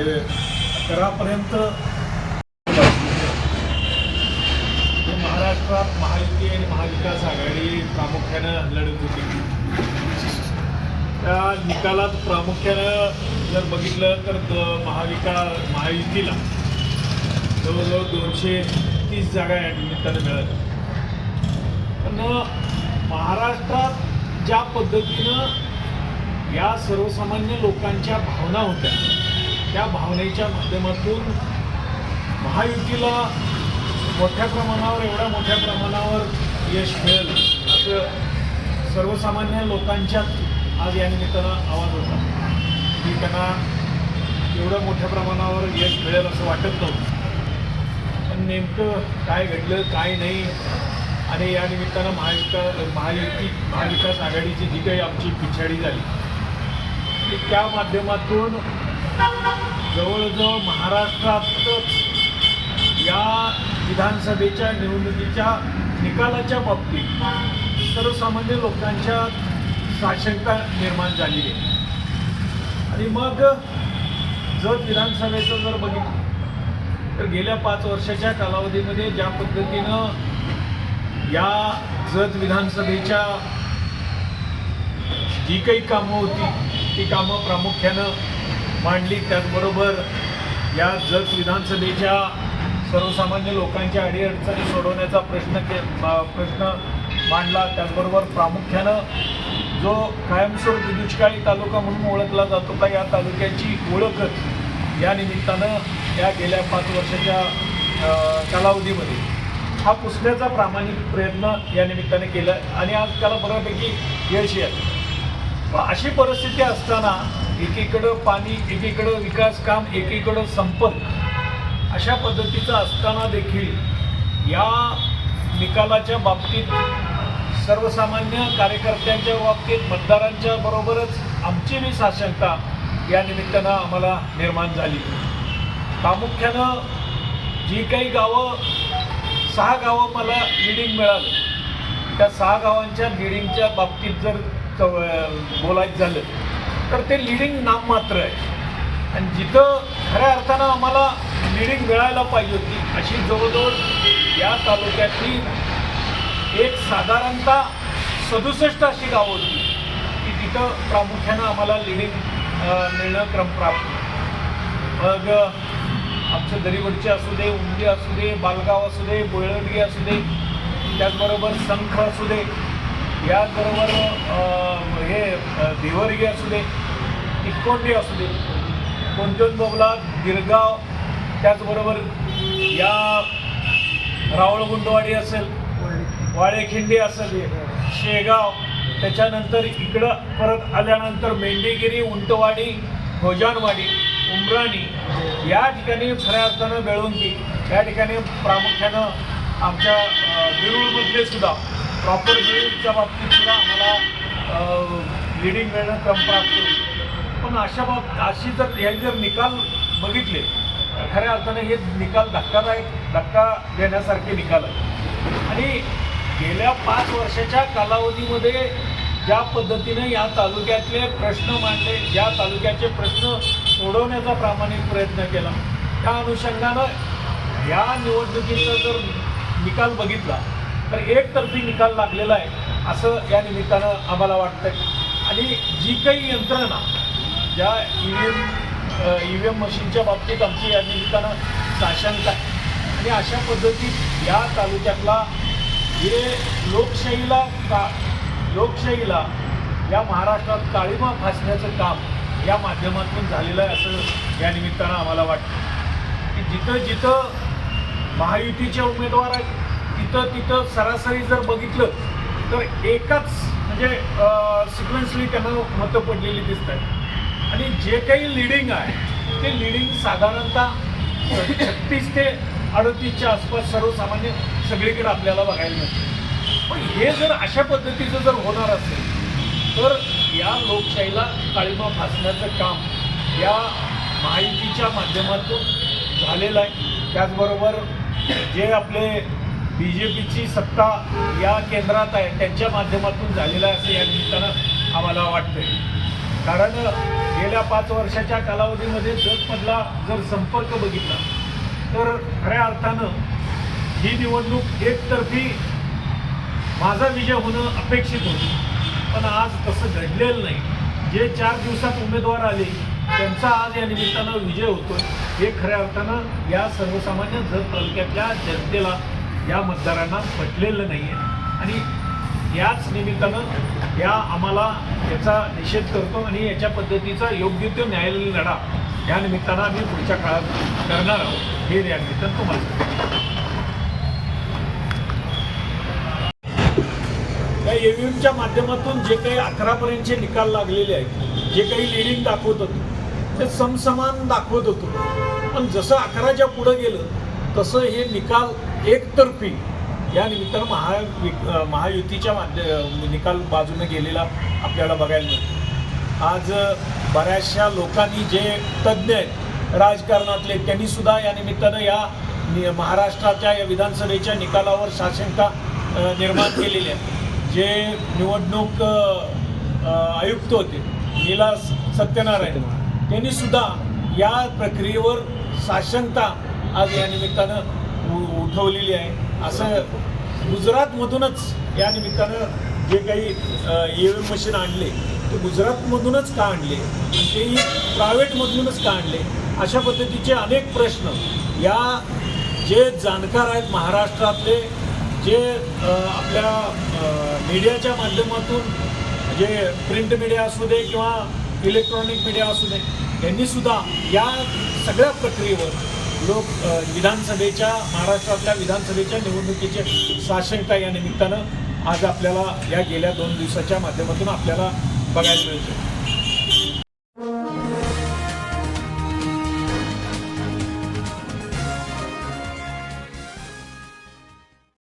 म्हणजे अकरापर्यंत महाराष्ट्रात महायुती आणि महाविकास आघाडी प्रामुख्यानं लढत होती. त्या निकालात प्रामुख्यानं जर बघितलं तर द- महाविका महायुतीला जवळजवळ दोनशे तीस जागा या निमित्तानं मिळाल्या. पण महाराष्ट्रात ज्या पद्धतीनं या सर्वसामान्य लोकांच्या भावना होत्या त्या भावनेच्या माध्यमातून महायुतीला मोठ्या प्रमाणावर एवढ्या मोठ्या प्रमाणावर यश मिळेल असं सर्वसामान्य लोकांच्यात आज या निमित्तानं आवाज होता. की त्यांना एवढं मोठ्या प्रमाणावर यश मिळेल असं वाटत नव्हतं. पण नेमकं काय घडलं काय नाही आणि या निमित्तानं महाविका महायुती महाविकास आघाडीची जी काही आमची पिछाडी झाली ती त्या माध्यमातून जवळजवळ महाराष्ट्रातच या विधानसभेच्या निवडणुकीच्या निकालाच्या बाबतीत सर्वसामान्य लोकांच्या साशंका निर्माण झालेली आहे आणि मग जर विधानसभेचं जर बघितलं तर गेल्या पाच वर्षाच्या कालावधीमध्ये ज्या पद्धतीनं या जत विधानसभेच्या जी काही कामं होती ती कामं प्रामुख्यानं मांडली. त्याचबरोबर या जत विधानसभेच्या सर्वसामान्य लोकांच्या अडीअडचणी सोडवण्याचा प्रश्न के प्रश्न मांडला. त्याचबरोबर प्रामुख्यानं जो कायमस्वरूपी दुष्काळी तालुका म्हणून ओळखला जात होता या तालुक्याची ओळखच या निमित्तानं या गेल्या पाच वर्षाच्या कालावधीमध्ये. हा पुसण्याचा प्रामाणिक प्रयत्न या निमित्ताने केला आणि आज त्याला बऱ्यापैकी यश आहे अशी परिस्थिती असताना एकीकडं पाणी एकीकडं विकास काम एकीकडं संपर्क अशा पद्धतीचं असताना देखील या निकालाच्या बाबतीत सर्वसामान्य कार्यकर्त्यांच्या बाबतीत मतदारांच्या बरोबरच आमची बी साशंकता या निमित्तानं आम्हाला निर्माण झाली. प्रामुख्यानं जी काही गावं सहा गावं मला लिडिंग मिळालं. त्या सहा गावांच्या लिडिंगच्या बाबतीत जर बोलायचं झालं. तर ते लिडिंग नाममात्र आहे. आणि जिथं खऱ्या अर्थानं आम्हाला लिडिंग मिळायला पाहिजे होती अशी जवळजवळ या तालुक्यातली एक साधारणतः सदुसष्ट अशी गावं होती की तिथं प्रामुख्यानं आम्हाला लिडिंग मिळणं क्रमप्राप्त मग आमचं दरीवडचे असू दे उमदी असू दे बालगाव असू दे बोळडगी असू दे त्याचबरोबर संख असू दे याचबरोबर हे अं, असू दे इकोंडी असू दे कोणतोन बोबला गिरगाव त्याचबरोबर या रावळगुंडवाडी असेल वाळेखिंडी असेल शेगाव त्याच्यानंतर इकडं परत आल्यानंतर मेंढीगिरी उंटवाडी भोजानवाडी उमराणी या ठिकाणी खऱ्या अर्थानं बेळुंगी या ठिकाणी प्रामुख्यानं आमच्या अ, बिरुळमधले सुद्धा प्रॉपर बिरुळच्या बाबतीत सुद्धा आम्हाला लिडिंग मिळणं क्रमप्राप्त होईल. पण अशा बाब अशी जर हे जर निकाल बघितले तर खऱ्या अर्थाने हे निकाल धक्कादायक धक्का देण्यासारखे निकाल आहेत. आणि गेल्या पाच वर्षाच्या कालावधीमध्ये ज्या पद्धतीनं या तालुक्यातले प्रश्न मांडले ज्या तालुक्याचे प्रश्न सोडवण्याचा प्रामाणिक प्रयत्न केला त्या अनुषंगानं या निवडणुकीचा जर निकाल बघितला तर एकतर्फी निकाल लागलेला आहे असं या निमित्तानं आम्हाला वाटतंय. आणि जी काही यंत्रणा ज्या E V M E V M मशीनच्या बाबतीत आमची या निमित्तानं साशंका आहे. आणि अशा पद्धतीत या तालुक्यातला हे लोकशाहीला का लोकशाहीला या महाराष्ट्रात काळीमा फासण्याचं काम या माध्यमातून झालेलं आहे असं या निमित्तानं आम्हाला वाटतं की जिथं जिथं महायुतीचे उमेदवार आहेत तिथं तिथं सरासरी जर बघितलं तर एकाच म्हणजे सिक्वेन्सली त्यांना मतं पडलेली दिसत आहेत आणि जे काही लिडिंग आहे ते लिडिंग साधारणतः छत्तीस ते अडतीसच्या आसपास सर्वसामान्य सगळीकडे आपल्याला बघायला मिळतं. पण हे जर अशा पद्धतीचं जर होणार असेल तर या लोकशाहीला काळीमा फासण्याचं काम या माहितीच्या माध्यमातून झालेलं आहे. त्याचबरोबर जे आपले बी जे पीची सत्ता या केंद्रात आहे त्यांच्या माध्यमातून झालेला असं या निमित्तानं आम्हाला वाटतंय. कारण गेल्या पाच वर्षाच्या कालावधीमध्ये जगमधला जर संपर्क बघितला तर खऱ्या अर्थानं ही निवडणूक एकतर्फी माझा विजय होणं अपेक्षित होतं. पण आज तसं घडलेलं नाही. जे चार दिवसात उमेदवार आले त्यांचा आज या निमित्तानं विजय होतो हे खऱ्या अर्थानं या सर्वसामान्य जत तालुक्यातल्या जनतेला या मतदारांना पटलेलं नाही आहे आणि याच निमित्तानं या आम्हाला याचा निषेध करतो आणि याच्या पद्धतीचा योग्य तो न्यायालयीन लढा या निमित्तानं आम्ही पुढच्या काळात करणार आहोत. हे या निमित्तानं तुम्हाला या ईव्हीएमच्या माध्यमातून जे काही अकरापर्यंतचे निकाल लागलेले आहेत जे काही लिडिंग दाखवत होतो ते समसमान दाखवत होतो. पण जसं अकराच्या पुढं गेलं तसं हे निकाल एकतर्फी या निमित्तानं महा महायुतीच्या माध्य निकाल बाजूने गेलेला आपल्याला बघायला मिळतो. आज बऱ्याचशा लोकांनी जे तज्ज्ञ आहेत राजकारणातले त्यांनी सुद्धा या निमित्तानं या महाराष्ट्राच्या या विधानसभेच्या निकालावर साशंका निर्माण केलेली आहे जे निवडणूक आयुक्त होते नीला सत्यनारायण त्यांनी सुद्धा या प्रक्रियेवर साशंकता आज या निमित्तानं उठवलेली आहे. असं गुजरातमधूनच या निमित्तानं जे काही ई एम मशीन आणले ते गुजरातमधूनच का आणले? तेही प्रायव्हेटमधूनच का आणले? अशा पद्धतीचे अनेक प्रश्न या जे जाणकार आहेत महाराष्ट्रातले जे आपल्या मीडियाच्या माध्यमातून जे प्रिंट मीडिया असू दे किंवा इलेक्ट्रॉनिक मीडिया असू दे यांनीसुद्धा या सगळ्या प्रक्रियेवर लोक विधानसभेच्या महाराष्ट्रातल्या विधानसभेच्या निवडणुकीचे साशंकता या निमित्तानं आज आपल्याला या गेल्या दोन दिवसाच्या माध्यमातून आपल्याला बघायला मिळते